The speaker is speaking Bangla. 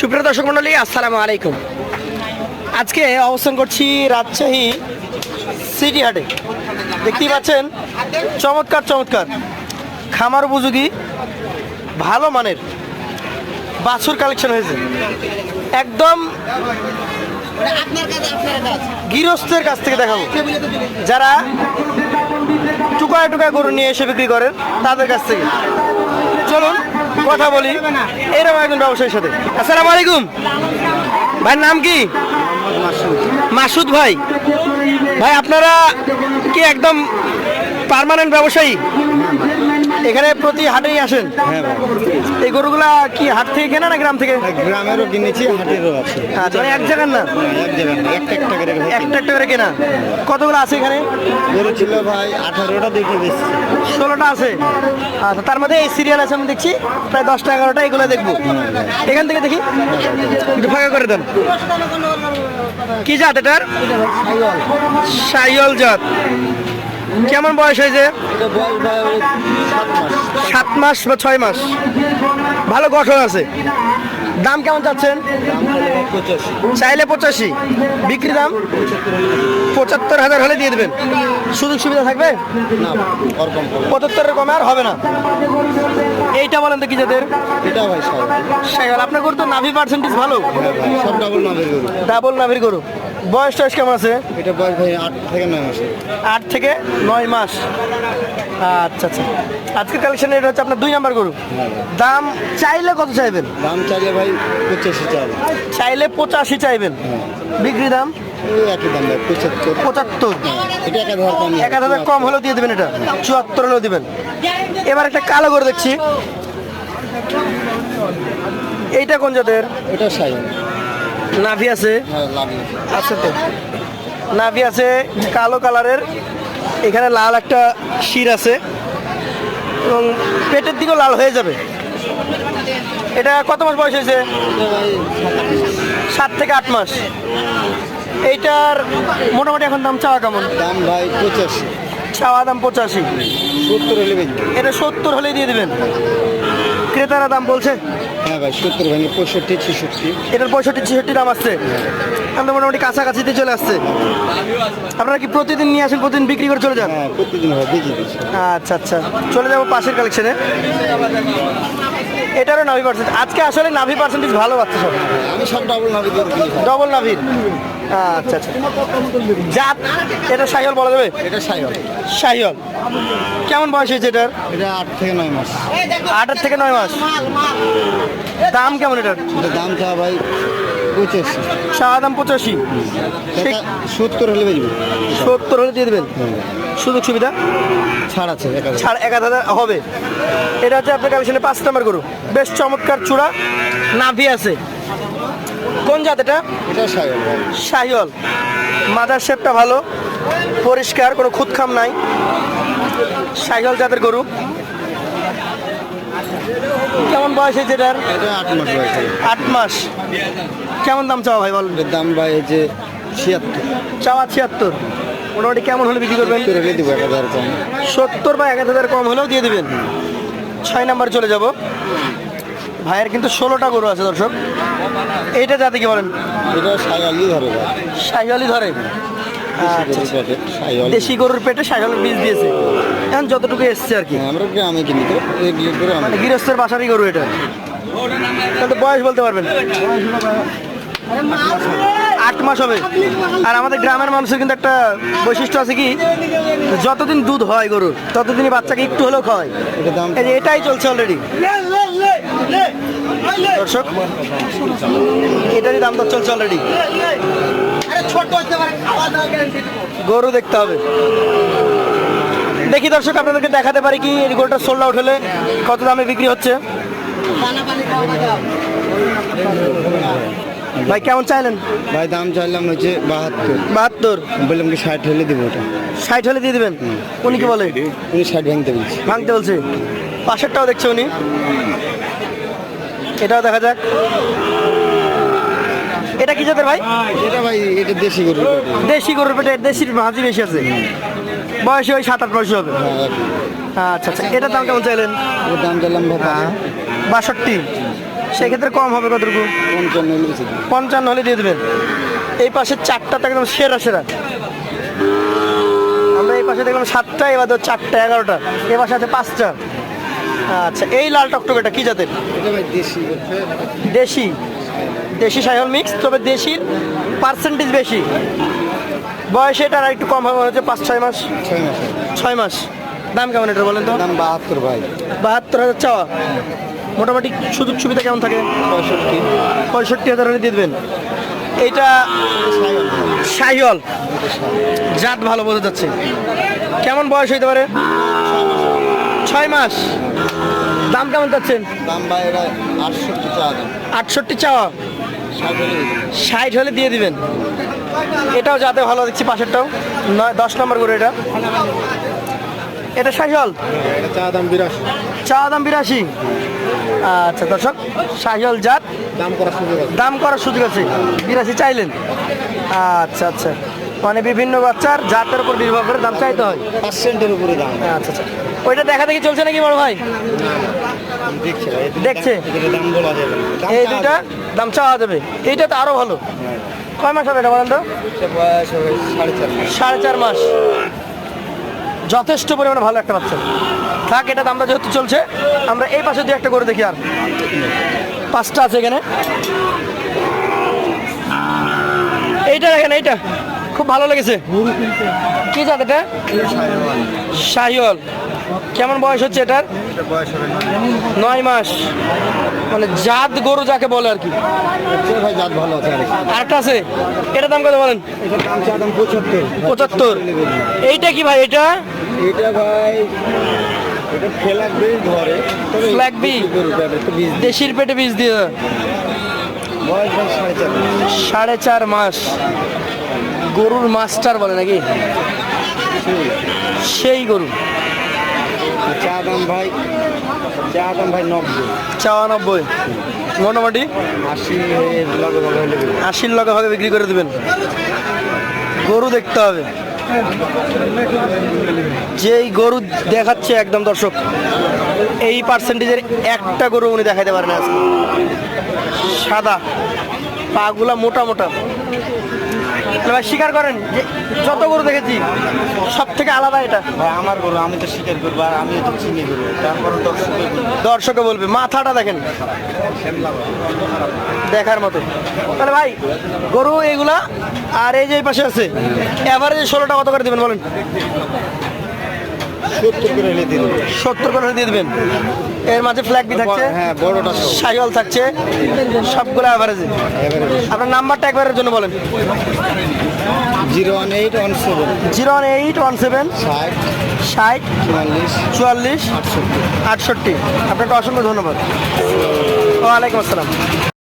সুপ্রিয় দর্শক মন্ডলী আসসালামু আলাইকুম। আজকে অবস্থান করছি রাজশাহী সিটি হাটে। দেখতেই পাচ্ছেন, চমৎকার চমৎকার। খামার উপযোগী, ভালো মানের বাছুর কালেকশন হয়েছে। একদম গৃহস্থের কাছ থেকে দেখাবো। যারা টুকায় টুকায় গরু নিয়ে এসে বিক্রি করেন, তাদের কাছ থেকে। চলুন কথা বলি। এরকম একজন ব্যবসায়ীর সাথে। আসসালাম আলাইকুম। ভাই নাম কি? মাসুদ ভাই। ভাই, আপনারা কি একদম পারমানেন্ট ব্যবসায়ী? এখানে প্রতি হাটেই আসেন? হ্যাঁ এই গরুগুলা কি হাট থেকে কেনা না গ্রাম থেকে? গ্রামেরও কিনেছি হাটেরও আছে। আচ্ছা মানে এক জায়গার না? এক জায়গায় না, একটা একটা করে একটা একটা করে কেনা। কতগুলো আছে এখানে? গরু ছিল ভাই আঠারোটা দেখে বেশি ষোলোটা আছে। আচ্ছা তার মধ্যে এই সিরিয়াল আছে আমি দেখছি প্রায় দশটা এগারোটা এগুলো দেখব। এখান থেকে দেখি। একটু ফাঁকা করে দেন। কি জাত এটার? সাইল জাত। কেমন বয়স হয়েছে? সাত মাস। বা ছয় মাস? ভালো গঠন আছে। দাম কেমন চাচ্ছেন? চাইলে পঁচাশি। বিক্রি দাম? পঁচাত্তর হাজার হলে দিয়ে দেবেন। সুযোগ সুবিধা থাকবে? পঁচাত্তরের কমে আর হবে না। এইটা বলেন তো কি যাদের এটা ভাই সব আপনার গরু তো নাভি পার্সেন্টেজ ভালো। হ্যাঁ ডাবল গরু। ডাবল নাভির গরু। বয়স টয়স কেমন আছে? এটা বয়স ভাই আট থেকে নয় মাসে আট থেকে নয় মাস। আচ্ছা আচ্ছা। আজকের কালেকশন এটা হচ্ছে আপনার দুই নাম্বার গরু। দাম চাইলে কত চাইবেন? দাম চাইলে ভাই পঁচাশি চাল চাইলে পঁচাশি চাইবেন। বিক্রি দাম? পঁচাত্তর। এটা এক হাজার কম এক হাজার কম হলেও দিয়ে দেবেন এটা। চুয়াত্তর হলেও দিবেন। এবার একটা কালো গরু দেখছি। এইটা কোন জাতের? এটা সাই নাভি আছে? হ্যাঁ আছে। তো। নাভি আছে কালো কালারের। এখানে লাল একটা শির আছে। এবং পেটের দিকেও লাল হয়ে যাবে। এটা কত মাস বয়স হয়েছে? সাত থেকে আট মাস। এইটার মোটামুটি এখন দাম চাওয়া কেমন? দাম ভাই পঁচাশি। চাওয়া দাম পঁচাশি। সত্তর হলে এটা সত্তর হলেই দিয়ে দিবেন? ক্রেতারা দাম বলছে? হ্যাঁ ভাই সত্তর ভেঙে পঁয়ষট্টি ছেষট্টি। এটার পঁয়ষট্টি ছেষট্টি দাম আসছে। মোটামুটি কাছাকাছিতে চলে আসছে। আপনারা কি প্রতিদিন নিয়ে আসেন প্রতিদিন বিক্রি করে চলে যান? হ্যাঁ প্রতিদিন আচ্ছা আচ্ছা। চলে যাব পাশের কালেকশনে এটারও নাভি পার্সেন্ট আজকে আসলে নাভি পার্সেন্টেজ ভালো পাচ্ছে সব। আমি সব ডবল নাভি ডবল নাভির আচ্ছা আচ্ছা। জাত এটা সাইহল বলা যাবে? এটা সাইহল। সাইহল। কেমন বয়স হয়েছে এটার? এটা আট থেকে নয় মাস। আটের থেকে নয় মাস। দাম কেমন এটার? দাম চা ভাই পঁচাশি। চাওয়া দাম পঁচাশি সত্তর হলে বেচবো। সত্তর হলে দিয়ে দেবেন? সুযোগ সুবিধা? ছাড় আছে ছাড় এক হাজার হবে। এটা হচ্ছে আপনার কালেকশনে পাঁচ নাম্বার গরু। বেশ চমৎকার চূড়া। নাভি আছে। কোন জাত এটা? এটা শাহিওল মাদার শেপটা ভালো। পরিষ্কার কোনো খুদখাম নাই। শাহিওল জাতের গরু। কেমন বয়স হয়েছে এটার এটা আট মাস বয়স আট মাস। কেমন দাম চাওয়া ভাই বলেন দাম ভাই এই যে ছিয়াত্তর। চাওয়া ছিয়াত্তর। মোটামুটি কেমন হলে বিক্রি করবেন? সত্তর হলে দেবো এক হাজার কম। সত্তর বা এক হাজার কম হলেও দিয়ে দিবেন। ছয় নাম্বার চলে যাব। ভাইয়ের কিন্তু ষোলোটা গরু আছে দর্শক। এইটা যাতে কি বলেন? এটা সাইওয়ালই ধরে ভাই। শাহিওয়ালি ধরে। আচ্ছা সাইওয়াল দেশি গরুর পেটে শাহিওয়ালের বীজ দিয়েছে। এখন যতটুকু এসছে আর কি। হ্যাঁ, আমরা গ্রামে কিনি তো মানে গৃহস্থের বাসারই গরু এটা। তাহলে বয়স বলতে পারবেন? আট মাস হবে। আর আমাদের গ্রামের মানুষের কিন্তু একটা বৈশিষ্ট্য আছে কি? যতদিন দুধ হয় গরুর ততদিনই বাচ্চাকে একটু হলেও খাওয়ায়। এটাই চলছে অলরেডি দর্শক এটারই দাম দর চলছে অলরেডি গরু দেখতে হবে। দেখি দর্শক আপনাদেরকে দেখাতে পারি কি এই গরুটা সোল্ড আউট হলে কত দামে বিক্রি হচ্ছে। ভাই কেমন চাইলেন? ভাই দাম চাইলাম হচ্ছে বাহাত্তর। বাহাত্তর। বললাম কি ষাট হলে দেবো ওটা। ষাট হলে দিয়ে দেবেন? উনি কি বলে? উনি ষাট ভাঙতে বলছি। ভাঙতে বলছে। পাশেরটাও দেখছে উনি। এটাও দেখা যাক। এটা কি জাতের ভাই? এটা ভাই এটা দেশি গরু দেশি গরুর পেটে দেশির ভাজি বেশি আছে। বয়সে ওই সাত আট বয়স হবে। হ্যাঁ আচ্ছা আচ্ছা এটার দাম কেমন চাইলেন? দাম চাইলাম বাষট্টি। সেক্ষেত্রে কম হবে কতটুকু? পঞ্চান্ন হলে দিয়ে দেবেন। এই পাশে চারটা একদম সেরা সেরা। আমরা এই পাশে দেখলাম সাতটা এবার তো চারটা এগারোটা। এ পাশে আছে পাঁচটা। আচ্ছা এই লাল টকটকেটা কি জাতের? দেশি। দেশি। দেশি সাইহল মিক্স তবে দেশির পার্সেন্টেজ বেশি। বয়সে এটা আর একটু কম হবে হচ্ছে পাঁচ ছয় মাস। ছয় মাস। দাম কেমন এটা বলেন তো? দাম বাহাত্তর ভাই। বাহাত্তর হাজার চাওয়া। মোটামুটি সুযোগ সুবিধা কেমন থাকে? পঁয়ষট্টি। পঁয়ষট্টি হাজার হলে দিয়ে দেবেন। এইটা সাইহল জাত ভালো বোঝা যাচ্ছে। কেমন বয়স হইতে পারে? ছয় মাস। দাম কেমন চাচ্ছেন? দাম ভাই আটষট্টি চা দাম। আটষট্টি চাওয়া। ষাট হলে দিয়ে দিবেন। এটাও যাতে ভালো দেখছি পাশেরটাও। নয় দশ নম্বর করে এটা। এটা শাহিওয়াল? চা দাম বিরাশি। চা দাম বিরাশি? আচ্ছা দর্শক শাহিওয়াল জাত। দাম করা সুযোগ দাম করার সুযোগ আছে। বিরাশি চাইলেন। আচ্ছা আচ্ছা। মানে বিভিন্ন বাচ্চার জাতের উপর নির্ভর করে দাম চাইতে হয়। পার্সেন্টের উপরে দাম। আচ্ছা আচ্ছা। ওইটা দেখা দেখি চলছে নাকি বড় ভাই? দেখছে এই দুইটা দাম। চাওয়া যাবে। এইটা তো আরও ভালো। কয় মাস হবে এটা বলেন তো? সাড়ে চার মাস। যথেষ্ট পরিমাণে ভালো একটা বাচ্চা। থাক এটা দামটা যেহেতু চলছে আমরা এই পাশে দিয়ে একটা করে দেখি আর। পাঁচটা আছে এখানে। এইটা দেখেন এইটা। খুব ভালো লেগেছে। কি জাত এটা? শাহিওয়াল। কেমন বয়স হচ্ছে এটার? নয় মাস। মানে জাত গরু যাকে বলে আর কি। ভাই জাত ভালো আছে আরেকটা। আছে? এটা দাম কত বলেন? পঁচাত্তর। এইটা কি ভাই এটা এটা ভাই দেশির পেটে বীজ দিয়ে সাড়ে চার মাস। গরুর মাস্টার বলে নাকি? সেই গরু। চা দাম ভাই চা দাম ভাই নব্বই। চাওয়ানব্বই মোটামুটি? আশি লগে লগে হলে আশির লগে ভাগে বিক্রি করে দেবেন। গরু দেখতে হবে। যেই গরু দেখাচ্ছে একদম দর্শক এই পার্সেন্টেজের একটা গরু উনি দেখাইতে পারেন আজকে। সাদা পাগুলা মোটা মোটা। ভাই স্বীকার করেন যে যত গরু দেখেছি সব থেকে আলাদা এটা। ভাই আমার গরু আমি তো স্বীকার করব আর আমি তো চিনি গরু। তারপর দর্শকের দর্শকে বলবে মাথাটা দেখেন। দেখার মতো। তাহলে ভাই গরু এগুলা আর এই যে পাশে আছে এভারেজ ষোলোটা কত করে দেবেন বলেন? সত্তর করে হলে দিন সত্তর করে দিয়ে দেবেন? এর মাঝে ফ্ল্যাগ বি থাকছে? হ্যাঁ বড়টা সাইকেল থাকছে? সবগুলো অ্যাভারেজে আপনার নাম্বারটা একবারের জন্য বলেন। Zero one eight one seven. Zero one eight one seven. ষাট। ষাট। চুয়াল্লিশ। চুয়াল্লিশ। আটষট্টি। আটষট্টি। আপনাকে অসংখ্য ধন্যবাদ। ওয়ালাইকুম আসসালাম।